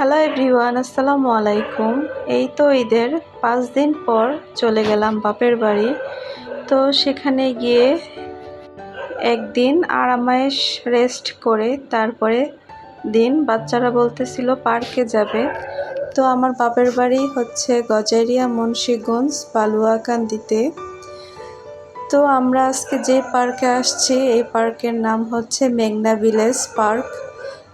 Hello everyone আসসালামু আলাইকুম এই তো ঈদের পাঁচ দিন পর চলে গেলাম বাপের বাড়ি। তো সেখানে গিয়ে একদিন আরামায়েশ রেস্ট করে তারপরে দিন বাচ্চারা বলতেছিল পার্কে যাবে। তো আমার বাপের বাড়ি হচ্ছে গজারিয়া মুন্সীগঞ্জ বালুয়াকান্দিতে। তো আমরা আজকে যে পার্কে আসছি, এই পার্কের নাম হচ্ছে মেঘনা ভিলেজ পার্ক।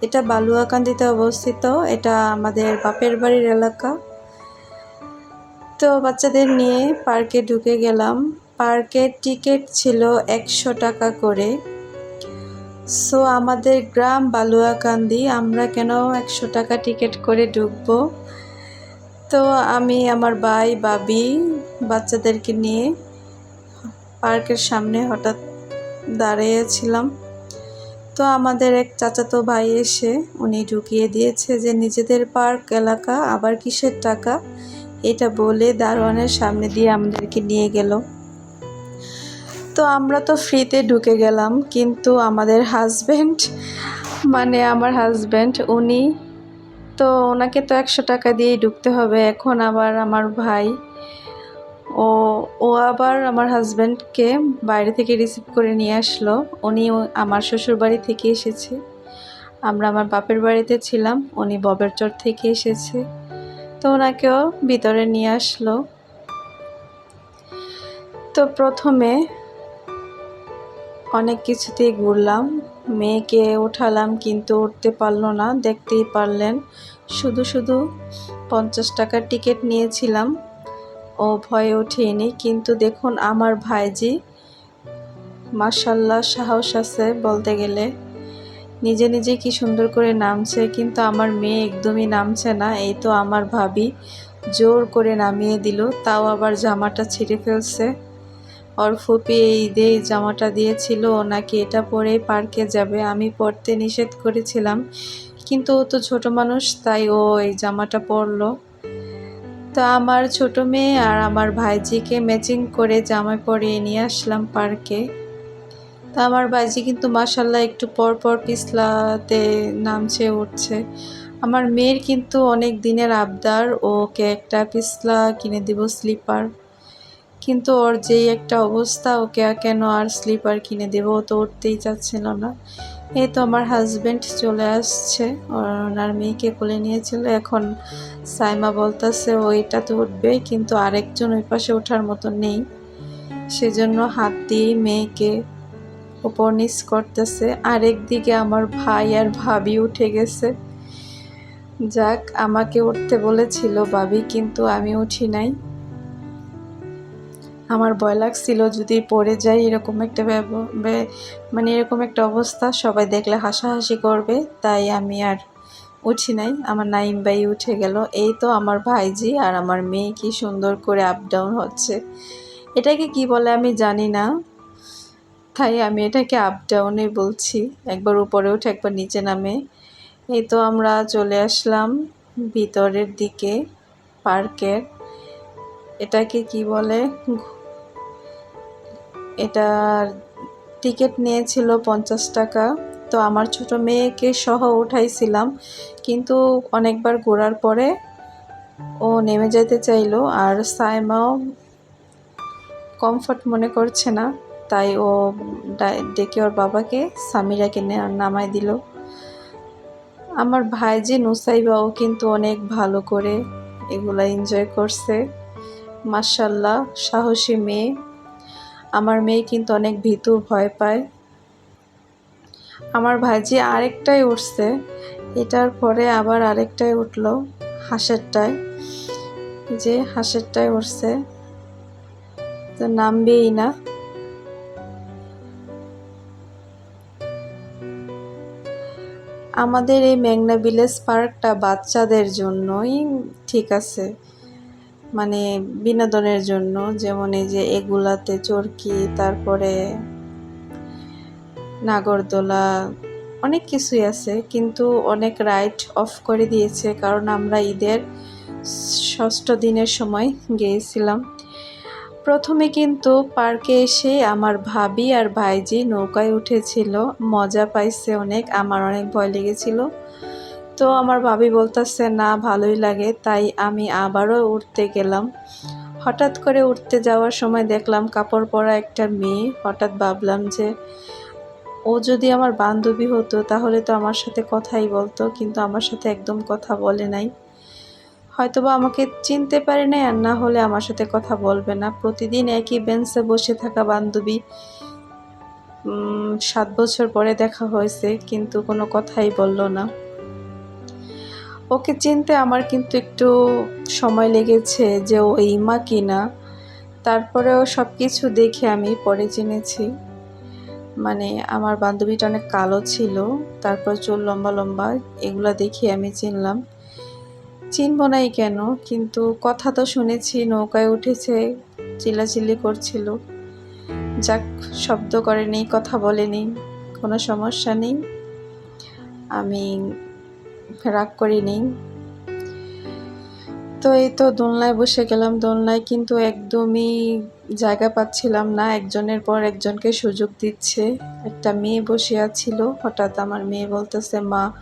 এটা বালুয়াকান্দিতে অবস্থিত। এটা আমাদের বাপের বাড়ির এলাকা। তো বাচ্চাদের নিয়ে পার্কে ঢুকে গেলাম। পার্কের টিকিট ছিল একশো টাকা করে। সো আমাদের গ্রাম বালুয়াকান্দি, আমরা কেন একশো টাকা টিকিট করে ঢুকবো? তো আমি, আমার ভাই বাবি বাচ্চাদেরকে নিয়ে পার্কের সামনে হঠাৎ দাঁড়িয়েছিলাম। তো আমাদের এক চাচাতো ভাই এসে উনি ঢুকিয়ে দিয়েছে যে, নিজেদের পার্ক এলাকা আবার কিসের টাকা? এটা বলে দারোয়ানের সামনে দিয়ে আমাদেরকে নিয়ে গেল। তো আমরা তো ফ্রিতে ঢুকে গেলাম, কিন্তু আমাদের হাজব্যান্ড মানে আমার হাজব্যান্ড উনি তো ওনাকে তো একশো টাকা দিয়েই ঢুকতে হবে। এখন আবার আমার ভাই ও ও আবার আমার হাজব্যান্ডকে বাইরে থেকে রিসিভ করে নিয়ে আসলো। উনি আমার শ্বশুর বাড়ি থেকে এসেছে। আমরা আমার বাপের বাড়িতে ছিলাম, উনি ববের চর থেকে এসেছে। তো ওনাকেও ভিতরে নিয়ে আসলো। তো প্রথমে অনেক কিছুতেই ঘুরলাম। মেয়েকে উঠালাম, কিন্তু উঠতে পারল না। দেখতেই পারলেন, শুধু শুধু পঞ্চাশ টাকার টিকিট নিয়েছিলাম। ও ভয়ে ওঠেনি, কিন্তু দেখুন আমার ভাইজি। মাসাল্লাহ সাহস আছে বলতে গেলে। নিজে নিজে কি সুন্দর করে নামছে, কিন্তু আমার মেয়ে একদমই নামছে না, এই তো আমার ভাবি জোর করে নামিয়ে দিল, তাও আবার জামাটা ছিঁড়ে ফেলছে। ওর ফুপি এই ঈদে জামাটা দিয়েছিল ওনাকে এটা পরেই পার্কে যাবে, আমি পরতে নিষেধ করেছিলাম, কিন্তু ও তো ছোট মানুষ, তাই ও এই জামাটা পরলো। তো আমার ছোট মেয়ে আর আমার ভাইজিকে ম্যাচিং করে জামা পরিয়ে নিয়ে আসলাম পার্কে তো আমার ভাইজি কিন্তু মাসাল্লাহ একটু পর পর পিছলাতে নামছে, উঠছে। আমার মেয়ের কিন্তু অনেক দিনের আবদার, ওকে একটা পিছলা কিনে দিব স্লিপার কিন্তু ওর যেই একটা অবস্থা, ওকে কেন আর স্লিপার কিনে দেবো ও তো উঠতেই চাচ্ছিল না। এই তো আমার হাজব্যান্ড চলে আসছে। ওনার মেয়েকে কোলে নিয়েছিল। এখন সাইমা বলতেছে, ওইটা তো উঠবে, কিন্তু আরেকজন ওই পাশে ওঠার মতো নেই। সেজন্য হাত দিয়ে মেয়েকে উপর নিচ করতেছে। আরেক দিকে আমার ভাই আর ভাবি উঠে গেছে। যাক, আমাকে উঠতে বলেছিল ভাবি, কিন্তু আমি উঠি নাই। আমার ভয় লাগছিল যদি পড়ে যাই এরকম একটা মানে এরকম একটা অবস্থা, সবাই দেখলে হাসাহাসি করবে, তাই আমি আর উঠি নাই। আমার নাইম ভাই উঠে গেল। এই তো আমার ভাইজি আর আমার মেয়ে কি সুন্দর করে আপ ডাউন হচ্ছে। এটাকে কি বলে আমি জানি না, তাই আমি এটাকে আপ ডাউনে বলছি। একবার উপরে উঠে একবার নিচে নামে। এই তো আমরা চলে আসলাম ভিতরের দিকে, পার্কের। এটাকে কি বলে? এটার টিকিট নিয়েছিল পঞ্চাশ টাকা। তো আমার ছোট মেয়েকে সহ উঠাইছিলাম। কিন্তু অনেকবার ঘোরার পরে ও নেমে যেতে চাইলো আর সাইমাও কমফর্ট মনে করছে না। তাই ও ডেকে ওর বাবাকে, সামিরাকে নামাই দিল। আমার ভাইজি নুসাইবাও কিন্তু অনেক ভালো করে এগুলা এনজয় করছে। মার্শাল্লাহ সাহসী মেয়ে। আমার মেয়ে কিন্তু অনেক ভীতু ভয় পায়। আমার ভাইজি আরেকটাই উঠছে। এটার পরে আবার আরেকটাই উঠল হাঁসেরটায়। যে হাঁসেরটায় উঠছে। তো নামবেই না। আমাদের এই মেঘনা ভিলেজ পার্কটা বাচ্চাদের জন্যই ঠিক আছে। মানে বিনোদনের জন্য, যেমন এই যে এগুলাতে চরকি, তারপরে নাগরদোলা, অনেক কিছুই আছে, কিন্তু অনেক রাইড অফ করে দিয়েছে, কারণ আমরা ঈদের ষষ্ঠ দিনের সময় গিয়েছিলাম। প্রথমে কিন্তু পার্কে এসে আমার ভাবি আর ভাইজি নৌকায় উঠেছিল, মজা পাইছে অনেক, আমার অনেক ভয় লেগেছিল। তো আমার ভাবি বলতেছে, না, ভালোই লাগে। তাই আমি আবারও উঠতে গেলাম। হঠাৎ করে উঠতে যাওয়ার সময় দেখলাম কাপড় পরা একটা মেয়ে। হঠাৎ ভাবলাম যে, ও যদি আমার বান্ধবী হতো, তাহলে তো আমার সাথে কথাই বলতো, কিন্তু আমার সাথে একদম কথা বলে নাই। হয়তোবা আমাকে চিনতে পারে নাই, আর না হলে আমার সাথে কথা বলবে না। প্রতিদিন একই বেঞ্চে বসে থাকা বান্ধবী সাত বছর পরে দেখা হয়েছে, কিন্তু কোনো কথাই বলল না। ওকে চিনতে আমার কিন্তু একটু সময় লেগেছে যে ও ইমা কিনা তারপরেও সব কিছু দেখে আমি পরে চিনেছি মানে আমার বান্ধবীটা অনেক কালো ছিল, তারপর চুল লম্বা লম্বা, এগুলো দেখে আমি চিনলাম। চিনব নাই কেন, কিন্তু কথা তো শুনেছি, নৌকায় উঠেছে, চিল্লাচিল্লি করছিল। যাক, শব্দ করেনি, কথা বলেনি, কোনো সমস্যা নেই। আমি রাগ করিনি তো এই তো দোলনায় বসে গেলাম। দোলনায় কিন্তু একদমই জায়গা পাচ্ছিলাম না। একজনের পর একজনকে সুযোগ দিচ্ছে। একটা মেয়ে বসে আছিল। হঠাৎ আমার মেয়ে বলতেছে, মা,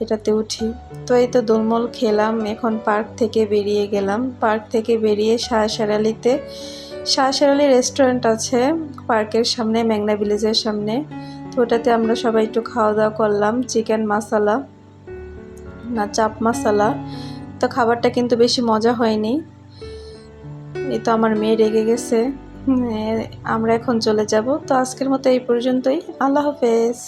এটাতে উঠি। তো এই তো দোলমল খেলাম। এখন পার্ক থেকে বেরিয়ে গেলাম। পার্ক থেকে বেরিয়ে শাহসারালিতে, শাহসারালি রেস্টুরেন্ট আছে পার্কের সামনে মেঘনা ভিলেজের সামনে। তো ওটাতে আমরা সবাই একটু খাওয়া দাওয়া করলাম। চিকেন মশালা না চাপ মশালা। তো খাবারটা কিন্তু বেশি মজা হয়নি। এই তো আমার মেয়ে রেগে গেছে। আমরা এখন চলে যাব। তো আজকের মতো এই পর্যন্তই। আল্লাহ হাফেজ।